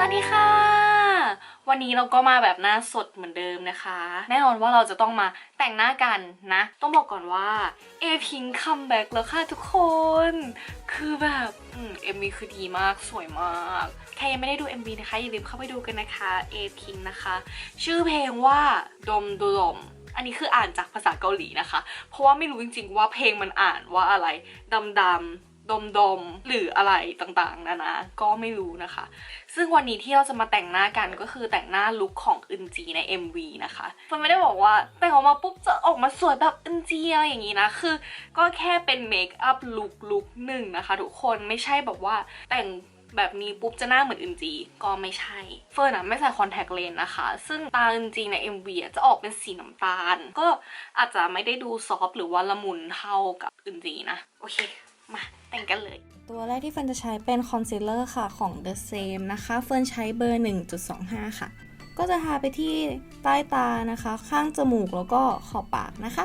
วัสดีค่ะ วันนี้เราก็มาแบบหน้าสดเหมือนเดิมนะคะ แน่นอนว่าเราจะต้องมาแต่งหน้ากันนะ ต้องบอกก่อนว่าเอพิงคัมแบ็กแล้วค่ะทุกคน คือแบบเอ็มวีคือดีมากสวยมากใครยังไม่ได้ดู MV นะคะ อย่าลืมเข้าไปดูกันนะคะเอพิงนะคะ ชื่อเพลงว่าดมดูลมอันนี้คืออ่านจากภาษาเกาหลีนะคะ เพราะว่าไม่รู้จริงๆว่าเพลงมันอ่านว่าอะไรดำดำ ดมดมๆหรืออะไรต่างๆนานาก็ไม่รู้นะคะ ซึ่งวันนี้ที่เราจะมาแต่งหน้ากันก็คือแต่งหน้าลุคของอึนจีใน MV นะคะมันไม่ได้บอกว่าแต่งออกมาปุ๊บจะออกมาสวยแบบอึนจีอะไรอย่างนี้นะคือ ก็แค่เป็นเมคอัพลุคลุคหนึ่งนะคะ ทุกคนไม่ใช่แบบว่าแต่งแบบนี้ปุ๊บจะหน้าเหมือนอึนจีก็ไม่ใช่ เฟิร์นอะไม่ใส่คอนแทคเลนส์นะคะ ซึ่งตาอึนจีใน MV อะจะออกเป็นสีน้ำตาล ก็อาจจะไม่ได้ดูซอฟหรือว่าละมุนเท่ากับอึนจีนะ โอเค มา แต่งกันเลย ตัวแรกที่เฟิร์นจะใช้เป็นคอนซีลเลอร์ค่ะของ The Same นะคะ เฟิร์นใช้เบอร์ 1.25 ค่ะ ก็จะทาไปที่ใต้ตานะคะ ข้างจมูกแล้วก็ขอบปากนะคะ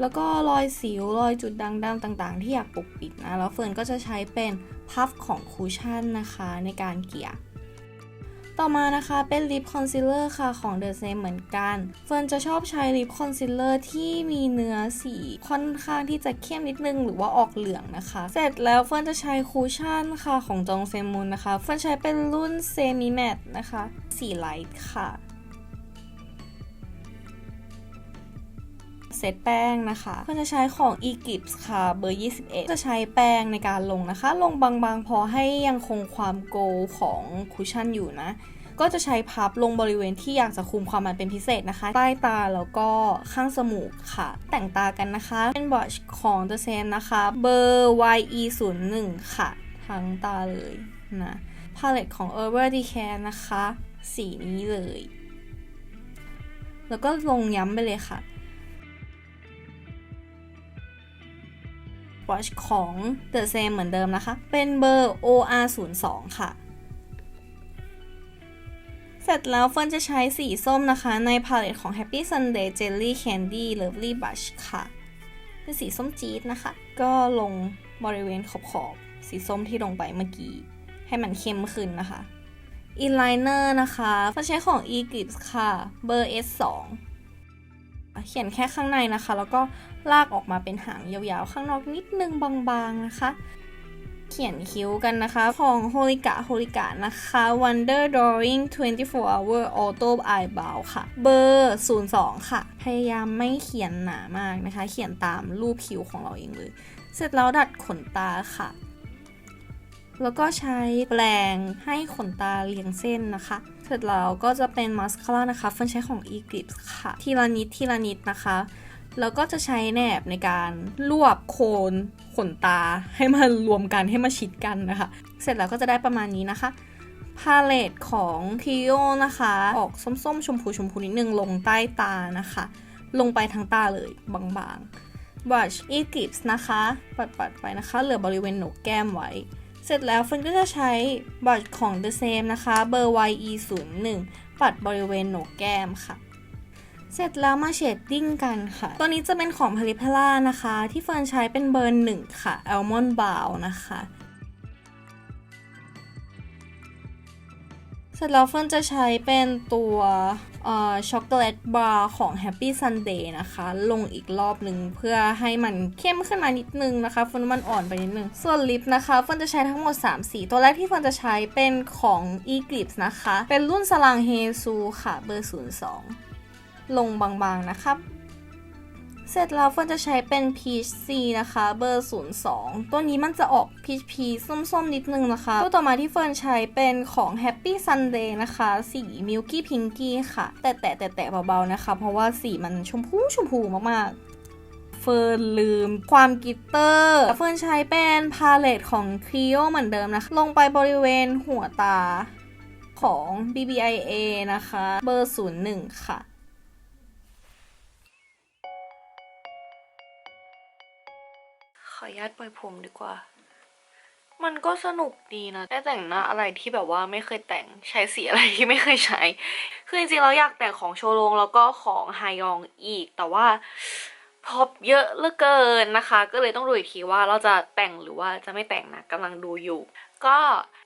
แล้วก็รอยสิวรอยจุดด่างดำต่างๆ ที่อยากปกปิดนะ แล้วเฟิร์นก็จะใช้เป็นพัฟของคูชั่นนะคะในการเกี่ย ต่อมานะคะเป็นลิปคอนซีลเลอร์ค่ะของ The Same เหมือนกัน เฟิร์นจะชอบใช้ลิปคอนซีลเลอร์ที่มีเนื้อสีค่อนข้างที่จะเข้มนิดนึงหรือว่าออกเหลืองนะคะ เสร็จแล้วเฟิร์นจะใช้คูชั่นค่ะของจองเซมูนนะคะ เฟิร์นใช้เป็นรุ่นเซมิแมตนะคะ สีไลท์ค่ะ เซตแป้งนะคะเพื่อจะใช้ของ e g i p s ค่ะเบอร์ 21 จะใช้แป้งในการลงนะคะ ลงบางๆ พอให้ยังคงความโกลของคุชชั่นอยู่นะ ก็จะใช้พับลงบริเวณที่อยากจะคุมความมันเป็นพิเศษนะคะ ใต้ตาแล้วก็ข้างจมูกค่ะ แต่งตากันนะคะ เป็นบอชของ The s a m นะคะเบอร์ YE 0 1ค่ะ ทั้งตาเลยนะพาเลตของ Urban Decay นะคะ สีนี้เลย แล้วก็ลงย้ำไปเลยค่ะ watch ของ The Same เหมือนเดิมนะคะ เป็นเบอร์ OR 0 2 ค่ะ เสร็จแล้วเฟิร์นจะใช้สีส้มนะคะ ในพาเลตของ Happy Sunday Jelly Candy Lovely Blush ค่ะ เป็นสีส้มจี๊ดนะคะ ก็ลงบริเวณขอบๆสีส้มที่ลงไปเมื่อกี้ ให้มันเข้มขึ้นนะคะอินไลเนอร์นะคะเฟิร์นใช้ของ e g i p s ค่ะ เบอร์ S 2 เขียนแค่ข้างในนะคะ แล้วก็ลากออกมาเป็นหางยาวๆ ข้างนอกนิดนึงบางๆนะคะ เขียนคิ้วกันนะคะ ของ h o l i k a h o l i k a นะคะ Wonder Drawing 24 Hour Auto Eyebrow ค่ะ เบอร์ 02 ค่ะ พยายามไม่เขียนหนามากนะคะ เขียนตามรูปคิ้วของเราเองเลย เสร็จแล้วดัดขนตาค่ะ แล้วก็ใช้แปรงให้ขนตาเรียงเส้นนะคะ เสร็จแล้วก็จะเป็นมาสคาร่านะคะเฟิร์นใช้ของ e g l i p s ค่ะ ทีละนิดทีละนิดนะคะ แล้วก็จะใช้แหนบในการรวบโคนขนตาให้มันรวมกันให้มาชิดกันนะคะ เสร็จแล้วก็จะได้ประมาณนี้นะคะพาเลตของ c r e o นะคะ ออกส้มๆ ชมพูชมพูนิดนึงลงใต้ตานะคะ ลงไปทั้งตาเลยบางๆ brush e g l i p s นะคะ ปัดๆไปนะคะ เหลือบริเวณโหนกแก้มไว้ เสร็จแล้วเฟิร์นก็จะใช้บัตรของ The Same นะคะเบอร์ YE 0 1ปัดบริเวณโหนกแก้มค่ะ เสร็จแล้วมาเชดดิ้งกันค่ะ ตัวนี้จะเป็นของพาริพล่านะคะ ที่เฟิร์นใช้เป็นเบอร์1ค่ะ Almond Brow นะคะ เสร็จแล้วเฟิร์นจะใช้เป็นตัวช็อกโกแลตบาร์ของ Happy Sunday นะคะ ลงอีกรอบหนึ่งเพื่อให้มันเข้มขึ้นมานิดนึงนะคะเฟิร์นมันอ่อนไปนิดนึง ส่วนลิปนะคะเฟิร์นจะใช้ทั้งหมด 3 สี ตัวแรกที่เฟิร์นจะใช้เป็นของ e g l i p s นะคะ เป็นรุ่นสลังเฮซูค่ะเบอร์ 02 ลงบางๆนะครับ เสร็จแล้วเฟิร์นจะใช้เป็น Peach C นะคะเบอร์ 02 ตัวนี้มันจะออก Peach P ส้มๆ นิดนึงนะคะ ตัวต่อมาที่เฟิร์นใช้เป็นของ Happy Sunday นะคะ สี Milky Pinky ค่ะ แต่แต่แต่แต่เบาๆนะคะ เพราะว่าสีมันชมพูชมพูมากๆเฟิร์นลืมความกิตเตอร์เฟิร์นใช้เป็นพาเลตของ c r e o เหมือนเดิมนะคะ ลงไปบริเวณหัวตาของ BBIA นะคะ เบอร์ 01 ค่ะ ขออนุญาตปล่อยผมดีกว่า มันก็สนุกดีนะ ได้แต่งหน้าอะไรที่แบบว่าไม่เคยแต่งใช้สีอะไรที่ไม่เคยใช้ คือจริงๆเราอยากแต่งของโชโลงแล้วก็ของไฮยองอีก แต่ว่าพบเยอะเหลือเกินนะคะ ก็เลยต้องดูอีกทีว่าเราจะแต่งหรือว่าจะไม่แต่งนะกำลังดูอยู่ ก็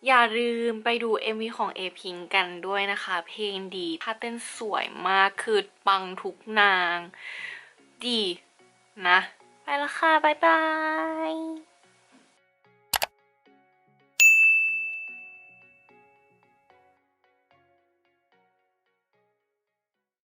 อย่าลืมไปดู MV ของ A Pink กันด้วยนะคะ เพลงดีท่าเต้นสวยมากคือปังทุกนาง ดีนะ ละค่ะ บ๊ายบาย